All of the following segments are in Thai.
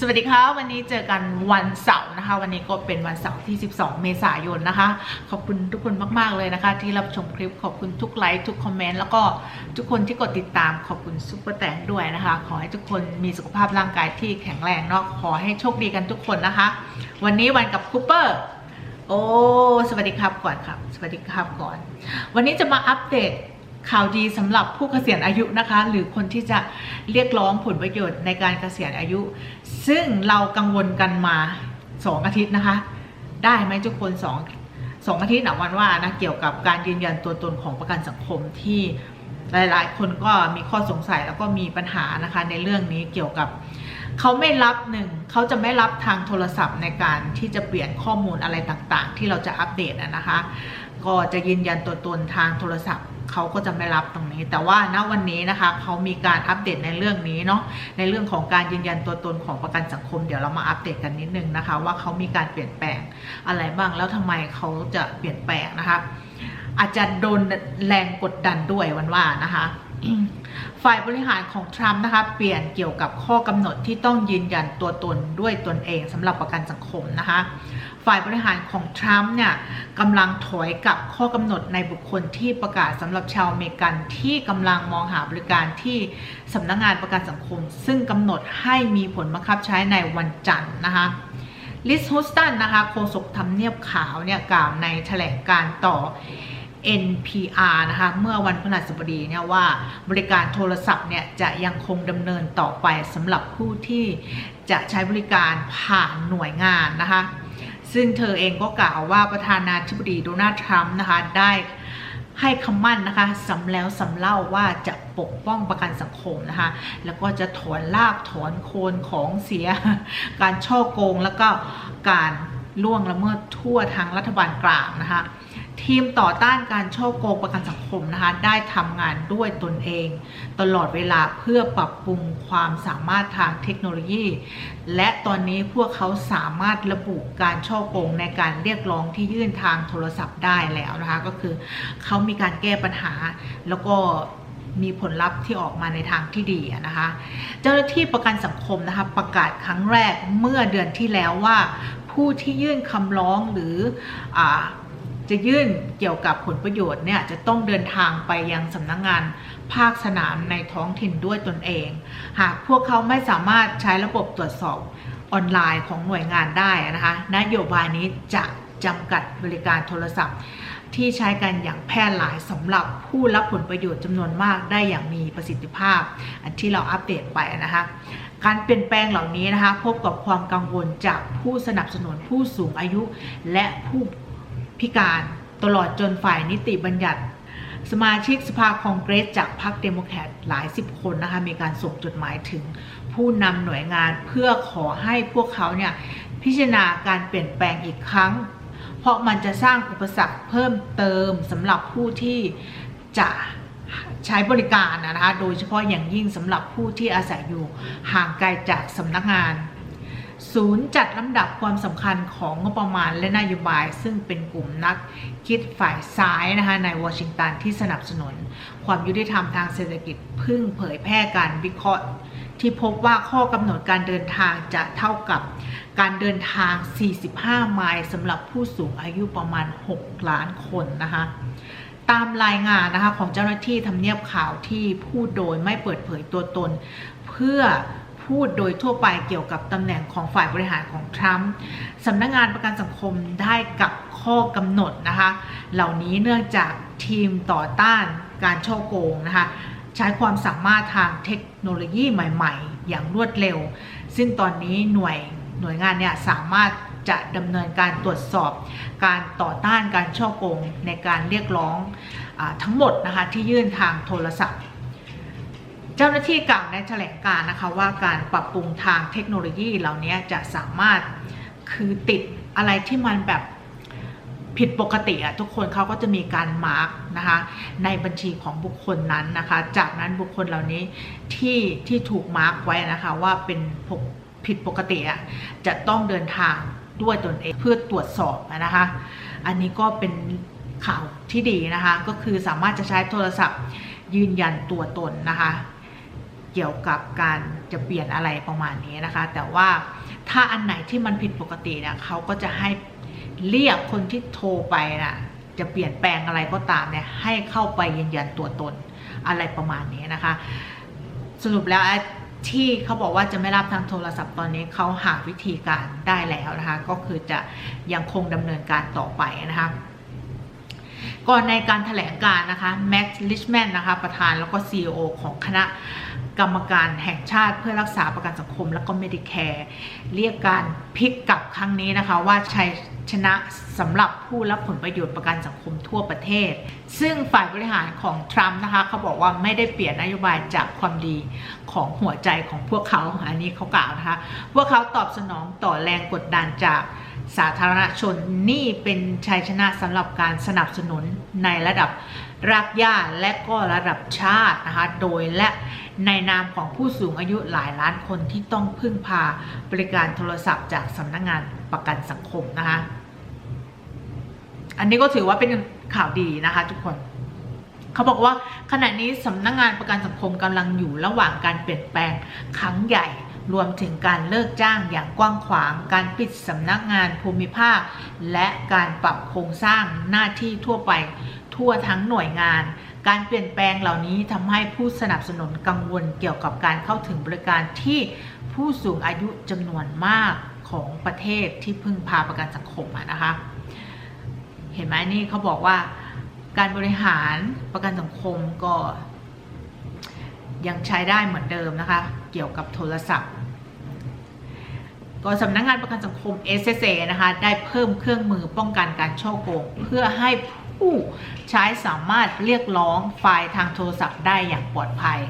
สวัสดีค่ะวันนี้เจอกันวันเสาร์นะคะ วันนี้ก็เป็นวันเสาร์ที่ 12 เมษายนนะคะ ขอบคุณทุกคนมาก ๆ เลยนะคะ ที่รับชมคลิปขอบคุณทุกไลค์ทุกคอมเมนต์แล้วก็ทุกคนที่กดติดตามขอบคุณซุปเปอร์แตงด้วยนะคะ ขอให้ทุกคนมีสุขภาพร่างกายที่แข็งแรงเนาะขอให้โชคดีกันทุกคนนะคะ วันนี้วันกับคูเปอร์โอ้สวัสดีครับก่อนครับ สวัสดีครับก่อน วันนี้จะมาอัปเดต ข่าวดีสำหรับผู้เกษียณอายุนะคะ หรือคนที่จะเรียกร้องผลประโยชน์ในการเกษียณอายุ ซึ่งเรากังวลกันมา 2 อาทิตย์นะคะ ได้ไหมทุกคน2องสองอาทิตย์หนะวันว่านะเกี่ยวกับการยืนยันตัวตนของประกันสังคมที่หลายๆ คนก็มีข้อสงสัยแล้วก็มีปัญหานะคะในเรื่องนี้เกี่ยวกับเขาไม่รับหนึ่งเขาจะไม่รับทางโทรศัพท์ในการที่จะเปลี่ยนข้อมูลอะไรต่างๆ ที่เราจะอัปเดตนะคะ ก็จะยืนยันตัวตนทางโทรศัพท์ เขาก็จะไม่รับตรงนี้ แต่ว่าณวันนี้นะคะเขามีการอัปเดตในเรื่องนี้เนาะในเรื่องของการยืนยันตัวตนของประกันสังคม เดี๋ยวเรามาอัปเดตกันนิดนึงนะคะ ว่าเขามีการเปลี่ยนแปลงอะไรบ้างแล้วทำไมเขาจะเปลี่ยนแปลงนะคะ อาจจะโดนแรงกดดันด้วยวันว่านะคะฝ่ายบริหารของทรัมป์นะคะ เปลี่ยนเกี่ยวกับข้อกำหนดที่ต้องยืนยันตัวตนด้วยตนเองสำหรับประกันสังคมนะคะ ฝ่ายบริหารของทรัมป์เนี่ยกำลังถอยกับข้อกำหนดในบุคคลที่ประกาศสำหรับชาวอเมริกันที่กำลังมองหาบริการที่สำนักงงานประกันสังคม ซึ่งกำหนดให้มีผลบังคับใช้ในวันจันทร์นะคะลิสฮุสตันนะคะโฆษกทำเนียบขาวเนี่ยกล่าวในแถลงการต่อ NPR นะคะเมื่อวันพฤหัสบดีเนี่ยว่าบริการโทรศัพท์เนี่ยจะยังคงดำเนินต่อไปสำหรับผู้ที่จะใช้บริการผ่านหน่วยงานนะคะ ซึ่งเธอเองก็กล่าวว่าประธานาธิบดีโดนัลด์ทรัมป์นะคะได้ให้คำมั่นนะคะซ้ำแล้วซ้ำเล่าว่าจะปกป้องประกันสังคมนะคะแล้วก็จะถอนลากถอนโคนของเสีย การช่อโกงแล้วก็การล่วงละเมิดทั่วทางรัฐบาลกลางนะคะ ทีมต่อต้านการช่อโกงประกันสังคมนะคะได้ทำงานด้วยตนเอง ตลอดเวลาเพื่อปรับปรุงความสามารถทางเทคโนโลยี และตอนนี้พวกเขาสามารถระบุการช่อโกงในการเรียกร้องที่ยื่นทางโทรศัพท์ได้แล้วนะคะก็คือเขามีการแก้ปัญหาแล้วก็มีผลลัพธ์ที่ออกมาในทางที่ดีนะคะ เจ้าหน้าที่ประกันสังคมนะคะประกาศครั้งแรกเมื่อเดือนที่แล้วว่า ผู้ที่ยื่นคำร้องหรืออา จะยื่นเกี่ยวกับผลประโยชน์เนี่ยจะต้องเดินทางไปยังสำนักงงานภาคสนามในท้องถิ่นด้วยตนเอง หากพวกเขาไม่สามารถใช้ระบบตรวจสอบออนไลน์ของหน่วยงานได้นะคะนโยบายนี้จะจำกัดบริการโทรศัพท์ ที่ใช้กันอย่างแพร่หลายสำหรับผู้รับผลประโยชน์จำนวนมากได้อย่างมีประสิทธิภาพ อันที่เราอัปเดตไปนะคะการเปลี่ยนแปลงเหล่านี้นะคะ พบกับความกังวลจากผู้สนับสนุนผู้สูงอายุ และผู้ พิการตลอดจนฝ่ายนิติบัญญัติ สมาชิกสภาคองเกรส จากพรรคเดโมแครตหลายสิบคนนะคะมีการส่งจดหมายถึงผู้นำหน่วยงานเพื่อขอให้พวกเขาเนี่ยพิจารณาการเปลี่ยนแปลงอีกครั้ง เพราะมันจะสร้างอุปสรรคเพิ่มเติมสำหรับผู้ที่จะใช้บริการนะคะ โดยเฉพาะอย่างยิ่งสำหรับผู้ที่อาศัยอยู่ห่างไกลจากสำนักงาน ศูนย์จัดลำดับความสำคัญของงบประมาณและนโยบาย ซึ่งเป็นกลุ่มนักคิดฝ่ายซ้ายนะคะในวอชิงตันที่สนับสนุน ความยุติธรรมทางเศรษฐกิจเพึ่งเผยแพร่การวิเคราะห์ ที่พบว่าข้อกำหนดการเดินทางจะเท่ากับการเดินทาง 45 ไมล์สำหรับผู้สูงอายุประมาณ 6 ล้านคนนะคะตามรายงานนะคะของเจ้าหน้าที่ทำเนียบข่าวที่พูดโดยไม่เปิดเผยตัวตน เพื่อ พูดโดยทั่วไปเกี่ยวกับตำแหน่งของฝ่ายบริหารของทรัมป์สำนักงงานประกันสังคมได้กับข้อกำหนดนะคะ เหล่านี้เนื่องจากทีมต่อต้านการช่อโกงนะคะใช้ความสามารถทางเทคโนโลยีใหม่ ๆ อย่างรวดเร็ว ซึ่งตอนนี้หน่วยหน่วยงานเนี่ยสามารถจะดำเนินการตรวจสอบการต่อต้านการช่อโกงในการเรียกร้องอทั้งหมดนะคะที่ยื่นทางโทรศัพท์ เจ้าหน้าที่กล่าวในแถลงการนะคะว่าการปรับปรุงทางเทคโนโลยีเหล่านี้จะสามารถคือติดอะไรที่มันแบบผิดปกติอะทุกคนเขาก็จะมีการมาร์กนะคะในบัญชีของบุคคลนั้นนะคะ จากนั้นบุคคลเหล่านี้ที่ที่ถูกมาร์กไว้นะคะว่าเป็นผิดปกติอะจะต้องเดินทางด้วยตนเองเพื่อตรวจสอบนะคะ อันนี้ก็เป็นข่าวที่ดีนะคะ ก็คือสามารถจะใช้โทรศัพท์ยืนยันตัวตนนะคะ เกี่ยวกับการจะเปลี่ยนอะไรประมาณนี้นะคะ แต่ว่าถ้าอันไหนที่มันผิดปกติเนี่ยเขาก็จะให้เรียกคนที่โทรไปน่ะจะเปลี่ยนแปลงอะไรก็ตามเนี่ยให้เข้าไปยืนยันตัวตนอะไรประมาณนี้นะคะ สรุปแล้วที่เขาบอกว่าจะไม่รับทางโทรศัพท์ตอนนี้เขาหาวิธีการได้แล้วนะคะ ก็คือจะยังคงดำเนินการต่อไปนะคะก่อนในการถแถลงการนะคะแม็กซ์ลิชแมนนะคะประธานแล้วก็ CEO ของคณะ กรรมการแห่งชาติเพื่อรักษาประกันสังคมและก็ Medicare เรียกการพลิกกลับครั้งนี้นะคะว่าชัยชนะสำหรับผู้รับผลประโยชน์ประกันสังคมทั่วประเทศ ซึ่งฝ่ายบริหารของทรัมป์นะคะเขาบอกว่าไม่ได้เปลี่ยนนโยบายจากความดีของหัวใจของพวกเขาอันนี้เขากล่าวนะคะพวกเขาตอบสนองต่อแรงกดดันจากสาธารณชนนี่เป็นชัยชนะสำหรับการสนับสนุนในระดับ รากหญ้าและก็ระดับชาตินะคะโดยและในนามของผู้สูงอายุหลายล้านคนที่ต้องพึ่งพาบริการโทรศัพท์จากสำนักงงานประกันสังคมนะคะอันนี้ก็ถือว่าเป็นข่าวดีนะคะทุกคนเขาบอกว่าขณะนี้สำนักงงานประกันสังคมกำลังอยู่ระหว่างการเปลี่ยนแปลงครั้งใหญ่ รวมถึงการเลิกจ้างอย่างกว้างขวาง การปิดสำนักงานภูมิภาค และการปรับโครงสร้างหน้าที่ทั่วไป ทั่วทั้งหน่วยงาน การเปลี่ยนแปลงเหล่านี้ทำให้ผู้สนับสนุนกังวลเกี่ยวกับการเข้าถึงบริการที่ผู้สูงอายุจำนวนมากของประเทศที่พึ่งพาประกันสังคมนะคะ เห็นไหมนี่เขาบอกว่าการบริหารประกันสังคมก็ ยังใช้ได้เหมือนเดิมนะคะ เกี่ยวกับโทรศัพท์ ก็สำนักงงานประกันสังคม SSA นะคะ ได้เพิ่มเครื่องมือป้องกันการช่อโกง เพื่อให้ผ ใช้สามารถเรียกร้องไฟล์ทางโทรศัพท์ได้อย่างปลอดภัย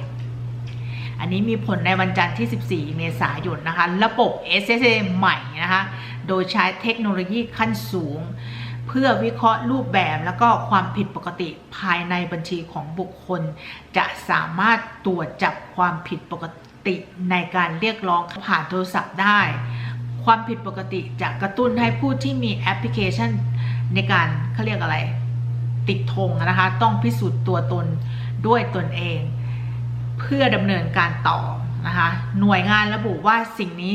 อันนี้มีผลในวันจันทร์ที่ 14 เมษายนนะคะ ระบบ SSA ใหม่นะคะ โดยใช้เทคโนโลยีขั้นสูง เพื่อวิเคราะห์รูปแบบแล้วก็ความผิดปกติภายในบัญชีของบุคคล จะสามารถตรวจจับความผิดปกติในการเรียกร้องผ่านโทรศัพท์ได้ ความผิดปกติจะกระตุ้นให้ผู้ที่มีแอปพลิเคชันในการเขาเรียกอะไร ติดธงนะคะ ต้องพิสูจน์ตัวตนด้วยตนเอง เพื่อดำเนินการต่อนะคะหน่วยงานระบุว่าสิ่งนี้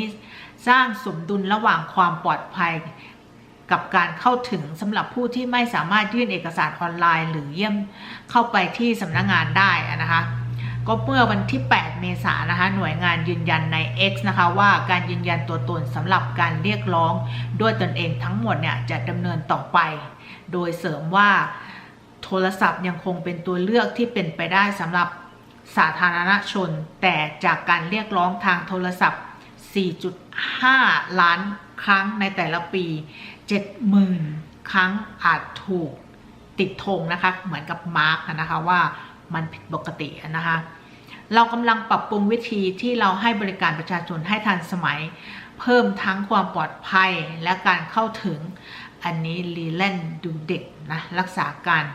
สร้างสมดุลระหว่างความปลอดภัยกับการเข้าถึงสำหรับผู้ที่ไม่สามารถยื่นเอกสารออนไลน์ หรือเยี่ยมเข้าไปที่สำนักงงานได้นะคะก็เมื่อวันที่ 8 เมษายนนะคะ หน่วยงานยืนยันใน X นะคะว่าการยืนยันตัวตนสำหรับการเรียกร้องด้วยตนเองทั้งหมดเนี่ยจะดำเนินต่อไป โดยเสริมว่า ทรศัพท์ยังคงเป็นตัวเลือกที่เป็นไปได้สำหรับสาธารณชน แต่จากการเรียกร้องทางโทรศัพท์ 4.5 ล้านครั้งในแต่ละปี 70,000 ครั้งอาจถูกติดธงนะคะ เหมือนกับมาร์กนะคะว่ามันผิดปกตินะคะ เรากำลังปรับปรุงวิธีที่เราให้บริการประชาชนให้ทันสมัย เพิ่มทั้งความปลอดภัยและการเข้าถึง อันนี้ลีแลนดูเด็กนะรักษาการ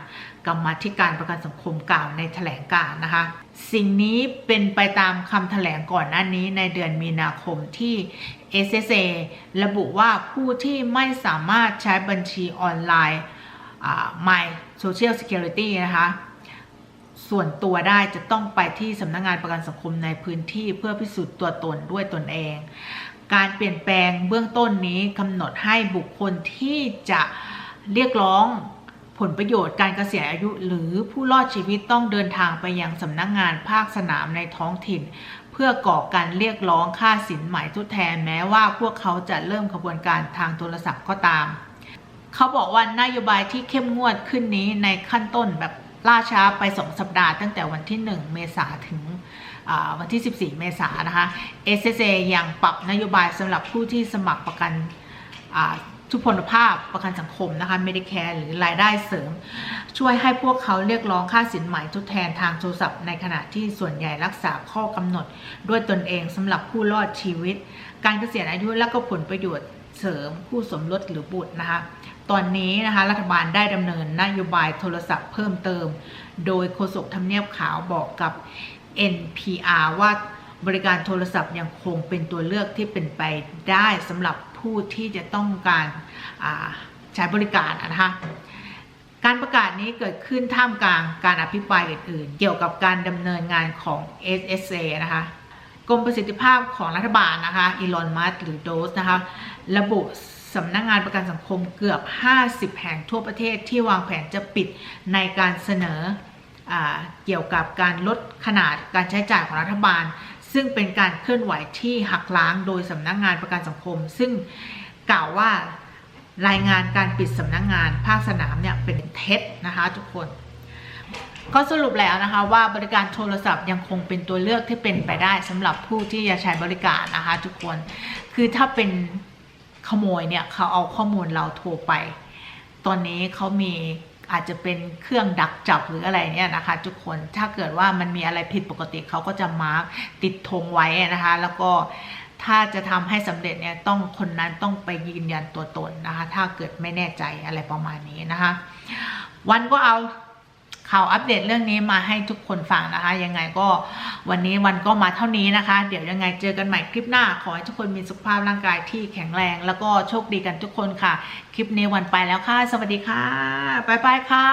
กรรมธิการประกันสังคมกล่าวในแถลงการ์นะคะ สิ่งนี้เป็นไปตามคำแถลงก่อนหน้านี้ในเดือนมีนาคมที่ SSA ระบุว่าผู้ที่ไม่สามารถใช้บัญชีออนไลน์ My Social Security นะคะส่วนตัวได้จะต้องไปที่สำนักงงานประกันสังคมในพื้นที่เพื่อพิสูจน์ตัวตนด้วยตนเอง การเปลี่ยนแปลงเบื้องต้นนี้กำหนดให้บุคคลที่จะเรียกร้องผลประโยชน์การเกษียณอายุหรือผู้รอดชีวิตต้องเดินทางไปยังสำนักงงานภาคสนามในท้องถิ่น เพื่อก่อการเรียกร้องค่าสินไหมทดแทนแม้ว่าพวกเขาจะเริ่มขบวนการทางโทรศัพท์ก็ตาม เขาบอกว่านโยบายที่เข้มงวดขึ้นนี้ในขั้นต้นแบบล่าช้าไป 2 สัปดาห์ตั้งแต่วันที่ 1 เมษาถึง วันที่ 14 เมษายนนะคะ SSA ยังปรับนโยบายสำหรับผู้ที่สมัครประกันทุพพลภาพประกันสังคมนะคะ Medicare หรือรายได้เสริม ช่วยให้พวกเขาเรียกร้องค่าสินไหมทดแทนทางโทรศัพท์ ในขณะที่ส่วนใหญ่รักษาข้อกำหนด ด้วยตนเองสำหรับผู้รอดชีวิต การเกษียณอายุและก็ผลประโยชน์เสริมผู้สมรสหรือบุตรนะคะ ตอนนี้นะคะรัฐบาลได้ดำเนินนโยบายโทรศัพท์เพิ่มเติม โดยโฆษกทำเนียบขาวบอกกับ NPR ว่าบริการโทรศัพท์ยังคงเป็นตัวเลือกที่เป็นไปได้สำหรับผู้ที่จะต้องการใช้บริการนะคะการประกาศนี้เกิดขึ้นท่ามกลางการอภิปรายอื่นๆ เกี่ยวกับการดำเนินงานของ SSA นะคะกรมประสิทธิภาพของรัฐบาลนะคะอีลอนมัสหรือโดสนะคะระบุสำนักงงานประกันสังคมเกือบ 50 แห่งทั่วประเทศที่วางแผนจะปิดในการเสนอ เกี่ยวกับการลดขนาดการใช้จ่ายของรัฐบาล ซึ่งเป็นการเคลื่อนไหวที่หักล้างโดยสำนักงงานประกันสังคม ซึ่งกล่าวว่ารายงานการปิดสำนักงงานภาคสนามเนี่ยเป็นเท็จนะคะทุกคนก็สรุปแล้วนะคะว่าบริการโทรศัพท์ยังคงเป็นตัวเลือกที่เป็นไปได้สำหรับผู้ที่จะใช้บริการนะคะทุกคน คือถ้าเป็นขโมยเนี่ยเขาเอาข้อมูลเราโทรไป ตอนนี้เขามี อาจจะเป็นเครื่องดักจับหรืออะไรเนี่ยนะคะ ทุกคนถ้าเกิดว่ามันมีอะไรผิดปกติเขาก็จะมาร์กติดธงไว้นะคะ แล้วก็ถ้าจะทำให้สำเร็จเนี่ยต้องคนนั้นต้องไปยืนยันตัวตนนะคะ ถ้าเกิดไม่แน่ใจอะไรประมาณนี้นะคะ วันก็เอา ข่าวอัปเดตเรื่องนี้มาให้ทุกคนฟังนะคะ ยังไงก็วันนี้วันก็มาเท่านี้นะคะ เดี๋ยวยังไงเจอกันใหม่คลิปหน้า ขอให้ทุกคนมีสุขภาพร่างกายที่แข็งแรง แล้วก็โชคดีกันทุกคนค่ะ คลิปนี้วันไปแล้วค่ะ สวัสดีค่ะ บ๊ายบายค่ะ